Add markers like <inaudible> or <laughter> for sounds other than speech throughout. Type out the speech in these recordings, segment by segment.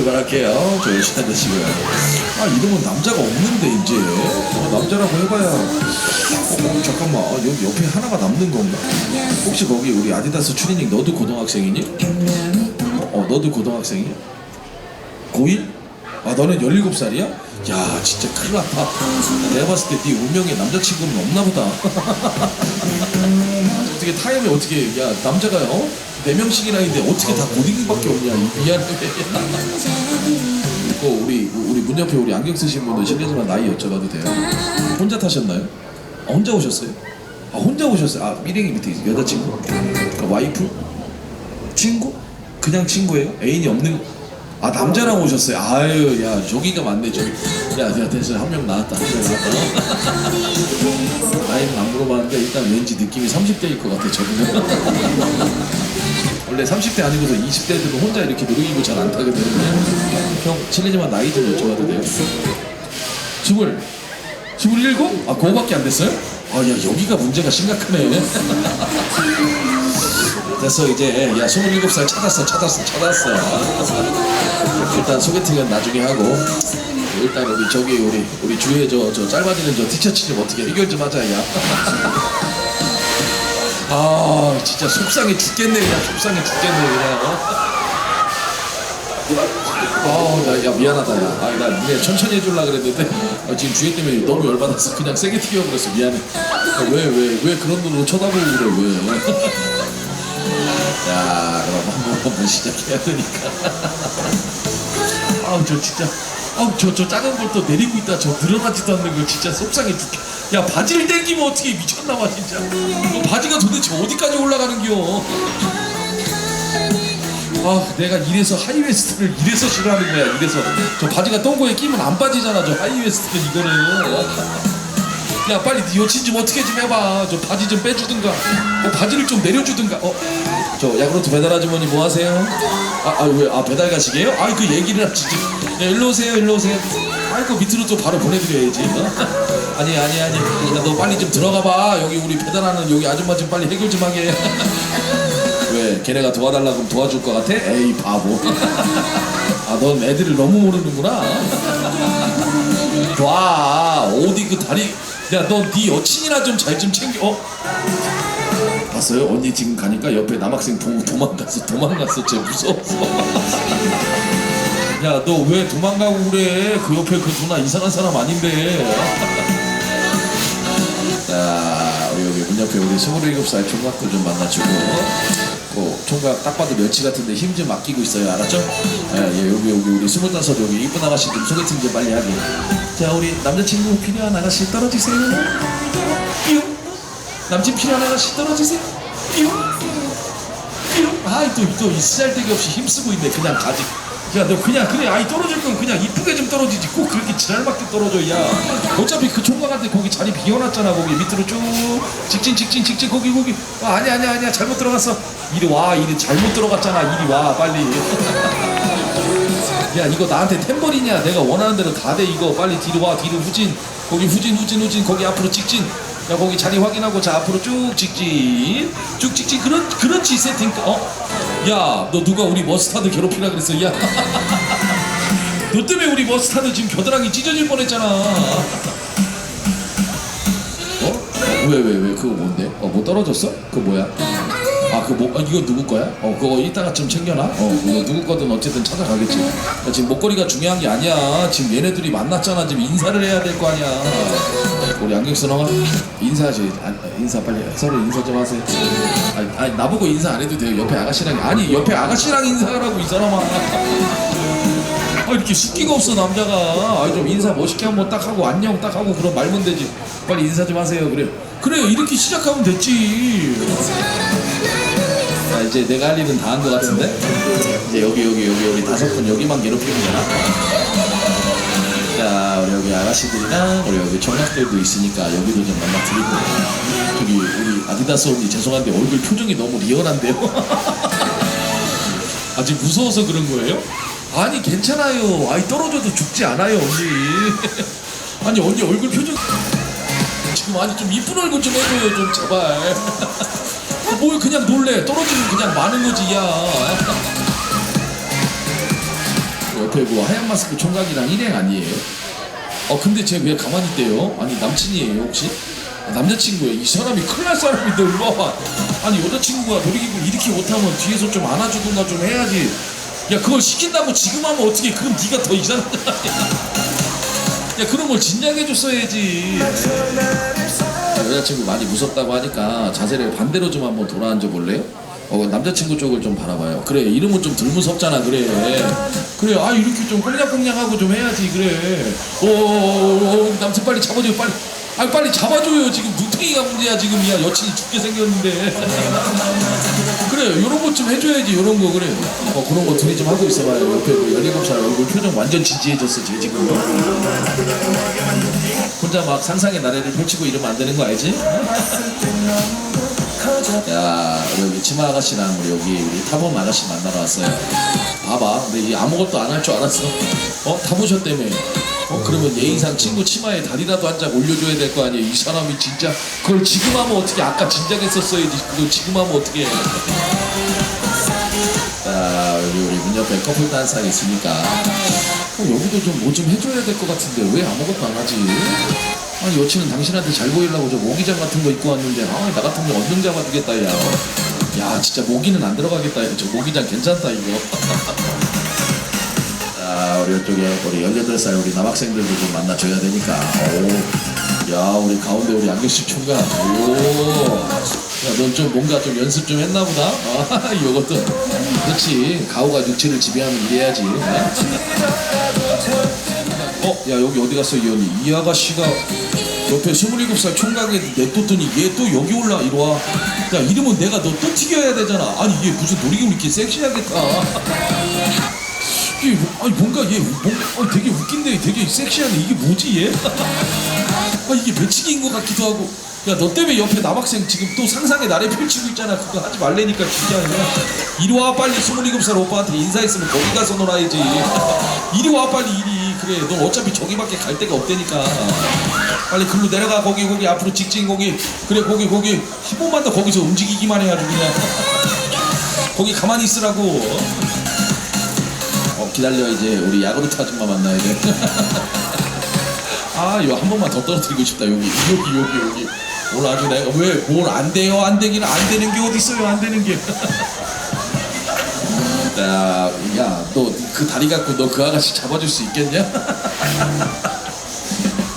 출발할게요. 저 열심히 되시고요. 아 이러면 남자가 없는데 이제 어, 남자라고 해봐야. 어, 어, 잠깐만 아, 여기 옆에 하나가 남는 건가? 혹시 거기 우리 아디다스 추리닝 너도 고등학생이니? 어 너도 고등학생이야? 고1? 아 너는 17살이야? 야 진짜 큰일 났다 내가 봤을 때 네 운명에 남자친구는 없나 보다 <laughs> 어떻게 타임이 어떻게 야 남자가 어? 4명씩이나 있는데 어떻게 다 고딩밖에 없냐 미안해 그 우리 우리 문 옆에 우리 안경 쓰신 분들 실례지만 나이 여쭤봐도 돼요 혼자 타셨나요? 아, 혼자 오셨어요? 아 혼자 오셨어요? 아 미랭이 밑에 있어요. 여자친구? 그 와이프? 친구? 그냥 친구예요? 애인이 없는 아 남자랑 오셨어요. 아유 야 저기가 맞네 저기. 야 내가 한명 나왔다. 한 명 나왔다. 나이는 안 물어봤는데 일단 왠지 느낌이 30대일 것 같아 저분은. 원래 30대 아니고서 20대들은 혼자 이렇게 놀이기구 잘 안 타거든요. 형 실례지만 나이 좀 여쭤봐도 돼요? 스물 스물일곱? 아 그거밖에 안 됐어요? 아야 여기가 문제가 심각하네. 됐어 이제 야 27살 찾았어 찾았어 찾았어 일단 소개팅은 나중에 하고 일단 우리 저기 우리 우리 주위에 저, 저 짧아지는 저 티셔츠 좀 어떻게 해결 좀 하자 야. 아 진짜 속상해 죽겠네 그냥 속상해 죽겠네 그냥 어? 아나 야 미안하다 야. 아, 나 니네 천천히 해줄라 그랬는데 아, 지금 주혜 때문에 너무 열받아서 그냥 세게 튀겨버렸어 미안해 왜왜 왜 그런 눈으로 쳐다보고 그래 왜 야, 그럼 한번, 한번 시작해야 되니까. 아우, 저 진짜. 아우, 저, 저 작은 걸 또 내리고 있다. 저 늘어나지도 않는 거 진짜 속상해 죽게. 야, 바지를 당기면 어떻게 미쳤나봐, 진짜. 너 바지가 도대체 어디까지 올라가는겨? 아, 내가 이래서 하이웨스트를 이래서 싫어하는 거야, 이래서. 저 바지가 똥꼬에 끼면 안 빠지잖아, 저 하이웨스트는 이거는. 야 빨리 네 여친 좀 어떻게 좀 해봐 저 바지 좀 빼주든가 어, 바지를 좀 내려주든가 어? 저 야구르트 배달 아주머니 뭐 하세요? 아왜아 배달 가시게요? 아이 그 얘기를 진짜 야 일로 오세요 일로 오세요 아이 그 밑으로 또 바로 보내드려야지 어? 아니 아니 아니 야, 너 빨리 좀 들어가 봐 여기 우리 배달하는 여기 아줌마 좀 빨리 해결 좀 하게 왜 걔네가 도와달라고 하면 도와줄 것 같아? 에이 바보. 아 넌 애들을 너무 모르는구나. 와 어디 그 다리 야너 네 여친이나 좀 잘 좀 챙겨. 어? 봤어요? 언니 지금 가니까 옆에 남학생 보고 도망갔어. 도망갔어. 쟤 무서웠어. 야 너 왜 도망가고 그래? 그 옆에 그 누나 이상한 사람 아닌데. 자 우리 여기 문 옆에 우리 27살 총각도 좀 만나주고 그 총각 딱 봐도 멸치 같은데 힘 좀 아끼고 있어요. 알았죠? 예, 예 여기 여기 우리 25 여기 이쁜 아가씨 좀 소개팅 좀 빨리 하게. 자 우리 남자친구 필요한 아가씨 떨어지세요. 뿅. 남친 필요한 아가씨 떨어지세요. 뿅. 뿅. 아이 또또 쓰잘데기 없이 힘쓰고 있네. 그냥 가지 야 너 그냥 그래 아이 떨어질 건 그냥 이쁘게 좀 떨어지지. 꼭 그렇게 지랄맞게 떨어져 야. 어차피 그 총각한테 거기 자리 비워놨잖아 거기. 밑으로 쭉. 직진 직진 직진. 거기 거기. 아, 아니야 아니야 아니야. 잘못 들어갔어. 이리 와. 이리 잘못 들어갔잖아. 이리 와 빨리. <laughs> 야 이거 나한테 템버리냐? 내가 원하는 대로 다 돼 이거. 빨리 뒤로 와. 뒤로 후진. 거기 후진 후진 후진. 거기 앞으로 직진. 야 거기 자리 확인하고 자 앞으로 쭉 직진. 쭉 직진. 그런 그렇지 세팅. 어 야 너 누가 우리 머스타드 괴롭히라 그랬어 야 너 <laughs> 때문에 우리 머스타드 지금 겨드랑이 찢어질 뻔했잖아 어? 왜 왜 왜 그거 뭔데? 어 뭐 떨어졌어? 그거 뭐야? 아, 그 뭐, 아, 이거 누구 거야? 어, 그거 이따가 좀 챙겨놔. 어, 그거 누구 거든 어쨌든 찾아가겠지. 야, 지금 목걸이가 중요한 게 아니야. 지금 얘네들이 만났잖아. 지금 인사를 해야 될 거 아니야. 우리 안경 쓰나가 인사하지. 아, 인사 빨리 서로 인사 좀 하세요. 아니, 아니, 나보고 인사 안 해도 돼요. 옆에 아가씨랑 아니 옆에 아가씨랑 인사하라고 이 사람아. 아 이렇게 숙기가 없어 남자가 아, 좀 인사 멋있게 한번 딱 하고 안녕 딱 하고 그럼 말면 되지 빨리 인사 좀 하세요 그래 그래 이렇게 시작하면 됐지 자 이제 내가 할 일은 다 한 것 같은데 이제 여기 여기 여기 여기 다섯 분 여기만 괴롭히면 되나 자 우리 여기 아가씨들이랑 우리 여기 청각들도 있으니까 여기도 좀 만나 드리고 저기 우리 아디다스 언니 죄송한데 얼굴 표정이 너무 리얼한데요 <laughs> 아직 무서워서 그런 거예요? 아니 괜찮아요. 아이 떨어져도 죽지 않아요 언니. <laughs> 아니 언니 얼굴 표정 지금 아니 좀 이쁜 얼굴 좀 해줘요 좀 제발. <laughs> 뭘 그냥 놀래 떨어지면 그냥 마는 거지 야. 옆에 뭐 하얀 마스크 총각이랑 일행 아니에요? 어 근데 쟤 왜 가만히 있대요? 아니 남친이에요 혹시? 아, 남자친구예요 이 사람이 큰일 날 사람인데 와봐 아니 여자친구가 놀이기구 이렇게 못하면 뒤에서 좀 안아주든가 좀 해야지 야 그걸 시킨다고 지금 하면 어떻게 그럼 네가 더 이상한 거 아니야 야 그런 걸 진작에 줬어야지 여자친구 많이 무섭다고 하니까 자세를 반대로 좀 한번 돌아앉아 볼래요? 어 남자친구 쪽을 좀 바라봐요. 그래 이름은 좀 덜 무섭잖아 그래. 그래 아 이렇게 좀 꽁냥꽁냥하고 좀 해야지 그래. 어 어어 남친 빨리 잡아줘요 빨리. 아 빨리 잡아줘요 지금 눈탱이가 문제야 지금? 야 여친이 죽게 생겼는데. 그래 요런 것 좀 해줘야지 요런 거 그래. 어 그런 거 둘이 좀 하고 있어봐요. 옆에 그 17살 얼굴 표정 완전 진지해졌어 쟤 지금. 혼자 막 상상의 나래를 펼치고 이러면 안 되는 거 알지? 야 여기 치마 아가씨랑 여기 우리 타범 아가씨 만나러 왔어요. 봐봐. 근데 이 아무것도 안 할 줄 알았어. 어? 타보셨다며 어 그러면 예의상 친구 치마에 다리라도 한 장 올려줘야 될 거 아니에요 이 사람이 진짜 그걸 지금 하면 어떻게 아까 진작 했었어야지 그걸 지금 하면 어떻게 해 자, 여기 우리 문 옆에 커플 단상 있으니까 어, 여기도 좀 뭐 좀 해줘야 될 것 같은데 왜 아무것도 안 하지? 아니 여친은 당신한테 잘 보이려고 저 모기장 같은 거 입고 왔는데 아 나 같으면 언능 잡아두겠다 야. 야 진짜 모기는 안 들어가겠다 야. 저 모기장 괜찮다 이거. <laughs> 자 우리 이쪽에 우리 18살 우리 남학생들도 좀 만나줘야 되니까. 오. 야 우리 가운데 우리 안경식 총각. 오. 야넌 좀 뭔가 좀 연습 좀 했나 보다. 아 <laughs> 이것도. 그렇지. 가오가 육체를 지배하면 이래야지. 어? 야 여기 어디 갔어 이 언니? 이 아가씨가 옆에 27살 총각에 냅뒀더니 얘 또 여기 올라. 이리 와 야 이러면 내가 너 또 튀겨야 되잖아. 아니 얘 무슨 놀이기구 이렇게 섹시하겠다 이게 뭐- 아니 뭔가 얘 뭔가 어, 되게 웃긴데 되게 섹시하네 이게 뭐지 얘? <laughs> 아 이게 배치기인 것 같기도 하고. 야 너 때문에 옆에 남학생 지금 또 상상의 나래 펼치고 있잖아. 그거 하지 말래니까 진짜. 그냥 이리 와 빨리 27살 오빠한테 인사했으면 거기 가서 놀아야지 <laughs> 이리 와 빨리 이리. 그래 넌 어차피 저기밖에 갈 데가 없다니까. 빨리 글로 내려가 거기 거기. 앞으로 직진 거기. 그래 거기 거기. 한 번만 더 거기서 움직이기만 해 아주 그냥. <laughs> 거기 가만히 있으라고 어 기다려 이제 우리 야구르트 아줌마 만나야 돼 <laughs> 아, 이거 한 번만 더 떨어뜨리고 싶다. 여기, 여기, 여기, 여기. 오늘 아주 내가 왜 뭘 안 돼요? 안 되기는 안 되는 게 어디 있어요? 안 되는 게. <laughs> 야, 야, 너 그 다리 갖고 너 그 아가씨 잡아줄 수 있겠냐? <laughs>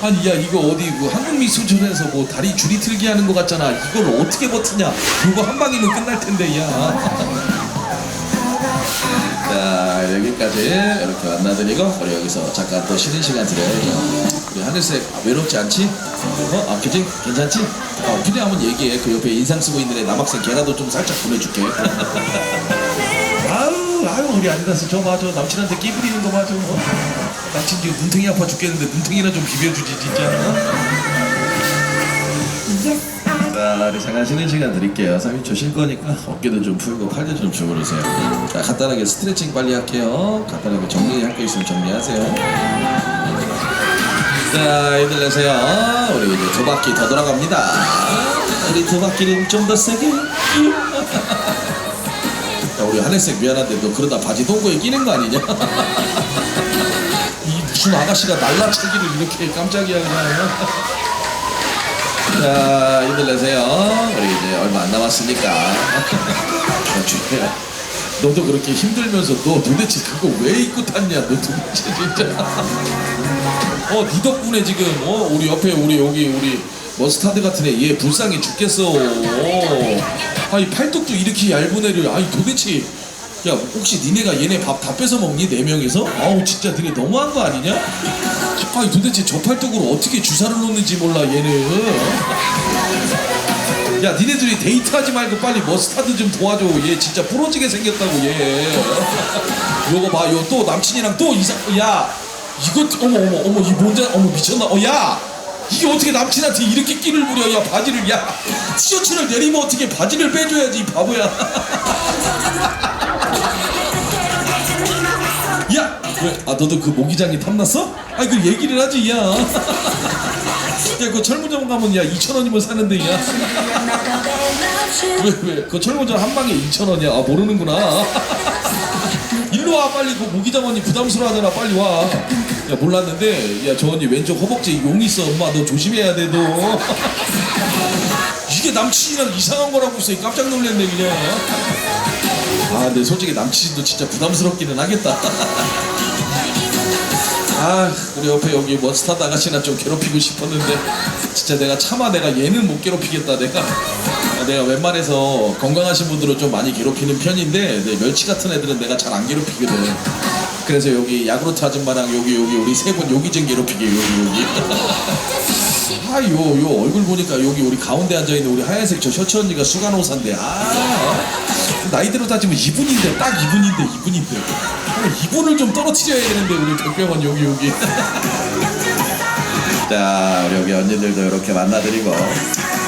아니, 야, 이거 어디 그 한국 미술전에서 뭐 다리 줄이 틀기 하는 거 같잖아. 이걸 어떻게 버티냐? 이거 한 방이면 끝날 텐데, 야. 자 여기까지 이렇게 만나드리고 우리 여기서 잠깐 또 쉬는 시간 드려요 우리 하늘색 아, 외롭지 않지? 어? 아 규진 괜찮지? 어 필요하면 얘기해 그 옆에 인상 쓰고 있는 애 남학생 걔라도 좀 살짝 보내줄게 아유 아유 우리 아디다스 저봐저 남친한테 끼 부리는 거봐저 어? 남친 지금 눈탱이 아파 죽겠는데 눈탱이나 좀 비벼주지 진짜 어? 자, 우리 잠깐 쉬는 시간 드릴게요. 3인초 쉴 거니까 어깨도 좀 풀고 팔도 좀 주무르세요. 자, 간단하게 스트레칭 빨리 할게요. 간단하게 정리할 거 있으면 정리하세요. 자, 힘들내세요. 우리 이제 두 바퀴 더 돌아갑니다. 우리 두 바퀴는 좀 더 세게. <laughs> 야, 우리 하늘색 미안한데 너 그러다 바지 동구에 끼는 거 아니냐? <laughs> 이 무슨 아가씨가 날라차기를 이렇게 깜짝이야 그냥. 자, 힘들 내세요. 우리 이제 얼마 안 남았으니까. 어. <laughs> 너도 그렇게 힘들면서 너 도대체 그거 왜 입고 탔냐? 너 도대체 진짜. 어, 네 덕분에 지금 어 우리 옆에 우리 여기 우리 머스타드 같은 애 얘 불쌍해 죽겠어. 아니 팔뚝도 이렇게 얇은 애를 아니 도대체 야 혹시 니네가 얘네 밥 다 뺏어 먹니? 네 명이서? 아우 진짜 니네 너무한 거 아니냐? 아니 도대체 저 팔뚝으로 어떻게 주사를 놓는지 몰라 얘는. 야 니네들이 데이트하지 말고 빨리 머스타드 좀 도와줘. 얘 진짜 부러지게 생겼다고 얘. 요거 봐요 또 남친이랑 또 이상 야 이거 어머 어머 어머 이 뭔지 어머 미쳤나? 어야! 이게 어떻게 남친한테 이렇게 끼를 부려 야 바지를. 야 티셔츠를 내리면 어떻게 바지를 빼줘야지 이 바보야 <laughs> 야! 왜? 아 너도 그 모기장이 탐났어? 아이 그 얘기를 하지 야. <laughs> 야그 철문점 가면 야 2천 원이면 사는데 야. 왜 왜? 그 철문점 한 방에 2천 원이야. 아 모르는구나. <laughs> 일로 와 빨리 그 모기장 언니 부담스러워하잖아 빨리 와. 야 몰랐는데 야 저 언니 왼쪽 허벅지에 용 있어 엄마 너 조심해야 돼 너. <laughs> 남친이랑 이상한 거라고 있어 깜짝 놀랐네 그냥. 아 근데 솔직히 남친도 진짜 부담스럽기는 하겠다. <laughs> 아 우리 옆에 여기 머스타드 아가씨나 좀 괴롭히고 싶었는데 진짜 내가 차마 내가 얘는 못 괴롭히겠다 내가 아, 내가 웬만해서 건강하신 분들은 좀 많이 괴롭히는 편인데 네, 멸치 같은 애들은 내가 잘 안 괴롭히거든 그래서 여기 야구르트 아줌마랑 여기 여기 우리 세 분 여기 좀 괴롭히게 여기 여기 <laughs> 아 요 요 얼굴 보니까 여기 우리 가운데 앉아 있는 우리 하얀색 저 셔츠 언니가 수간호사인데 아 나이대로 따지면 이분인데 딱 이분인데 이분인데. 아, 이분을 좀 떨어뜨려야 되는데 우리 백병원 여기 여기. <laughs> 자 우리 여기 언니들도 이렇게 만나드리고.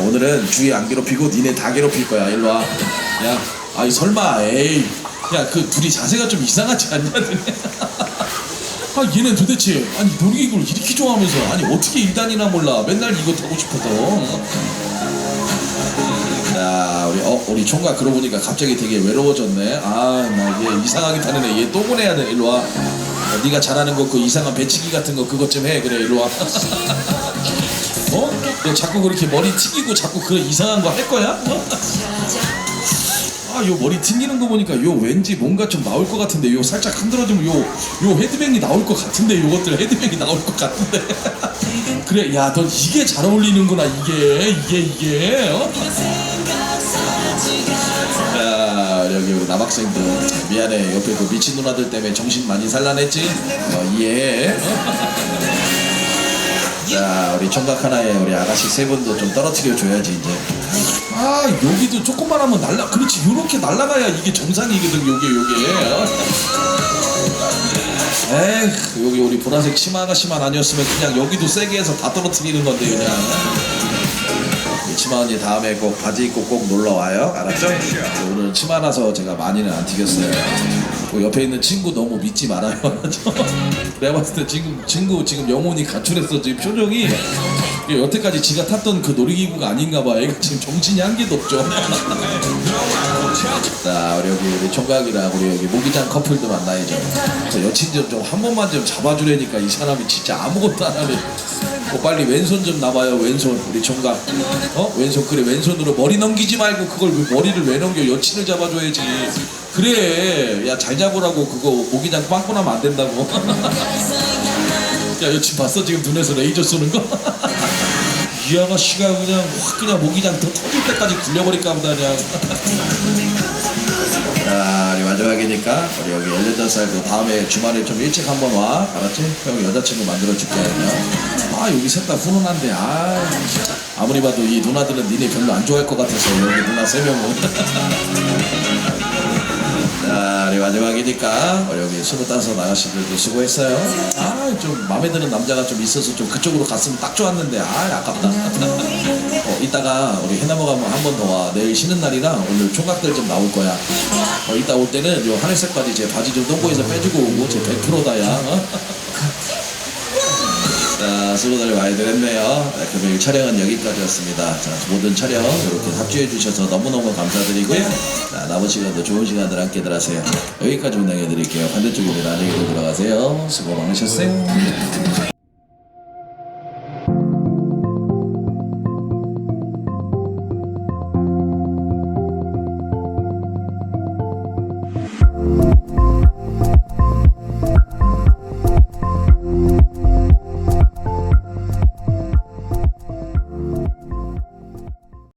오늘은 주위 안 괴롭히고 니네 다 괴롭힐 거야. 일로 와 야 아이 설마 에이. 야 그 둘이 자세가 좀 이상하지 않냐 <laughs> 아 얘는 도대체 아니 놀이기구를 이렇게 좋아하면서 아니 어떻게 일단이나 몰라 맨날 이거 타고 싶어서 자 우리 어 우리 총각 그러고 보니까 갑자기 되게 외로워졌네 아나 얘 이상하게 타는 애 얘 또 보내야 돼 일로 와 어, 네가 잘하는 거 그 이상한 배치기 같은 거 그것 좀 해 그래 일로 와 <laughs> 어? 너 자꾸 그렇게 머리 튀기고 자꾸 그 이상한 거 할 거야? 어? <laughs> 아, 요 머리 튕기는 거 보니까 요 왠지 뭔가 좀 나올 것 같은데 요 살짝 흔들어주면 요, 요 헤드뱅이 나올 것 같은데 요것들 헤드뱅이 나올 것 같은데 <laughs> 그래 야넌 이게 잘 어울리는구나 이게 이게 이게 어? 자 여기 우리 남학생들 미안해 옆에 그 미친 누나들 때문에 정신 많이 산란했지? 어, 이해해 어? 자 우리 총각 하나에 우리 아가씨 세 분도 좀 떨어뜨려 줘야지 이제. 아 여기도 조금만 하면 날라 그렇지. 요렇게 날라가야 이게 정상이거든 요게 요게. 어? 에이 여기 우리 보라색 치마 아가씨만 아니었으면 그냥 여기도 세게 해서 다 떨어뜨리는 건데 그냥. 이 치마 언니 다음에 꼭 바지 입고 꼭 놀러 와요. 알았죠? 오늘 치마 라서 제가 많이는 안 튀겼어요 그 옆에 있는 친구 너무 믿지 말아요? <laughs> 내가 봤을 때 지금 친구 지금 영혼이 가출했어. 지금 표정이. 여태까지 지가 탔던 그 놀이기구가 아닌가 봐. 애가 지금 정신이 한 개도 없죠. <laughs> 자 우리 여기 우리 총각이랑 우리 여기 모기장 커플도 만나야죠 저 여친 좀 좀 한 번만 좀 잡아주려니까 이 사람이 진짜 아무것도 안 하네. 어, 빨리 왼손 좀 나봐요 왼손. 우리 총각. 어? 왼손 그래 왼손으로 머리 넘기지 말고 그걸 왜 머리를 왜 넘겨? 여친을 잡아줘야지 그래. 야잘 잡으라고 그거 모기장 빵꾸 나면 안 된다고. <laughs> 야 여친 봤어? 지금 눈에서 레이저 쏘는 거? <laughs> 이 아가씨가 그냥 확 그냥 모기장 더 터질 때까지 굴려버릴까 보다 그냥. <laughs> 자 우리 마지막이니까 우리 여기 18살 그 다음에 주말에 좀 일찍 한번 와. 알았지? 형 여자친구 만들어줄게. 그냥 아 여기 셋 다 훈훈한데. 아 아무리 봐도 이 누나들은 니네 별로 안 좋아할 것 같아서 여기 누나 세 명은. 자, 우리 마지막이니까 우리 여기 스물다섯 아가씨들도 수고했어요. 아, 좀 마음에 드는 남자가 좀 있어서 좀 그쪽으로 갔으면 딱 좋았는데 아, 아깝다. <laughs> 어, 이따가 우리 해남어 가면 한 번 더 와. 내일 쉬는 날이라 오늘 총각들 좀 나올 거야. 어, 이따 올 때는 요 하늘색까지 제 바지 좀 동고에서 빼주고 오고 제 100%다야. 어? <laughs> 자, 수고들 많이 드렸네요. 네, 금요일 촬영은 여기까지였습니다. 자, 모든 촬영 이렇게 합주해 주셔서 너무너무 감사드리고요. 자, 남은 시간도 좋은 시간들 함께들 하세요. 여기까지 운영해 드릴게요. 반대쪽으로 나중에 들어가세요. 수고 많으셨어요.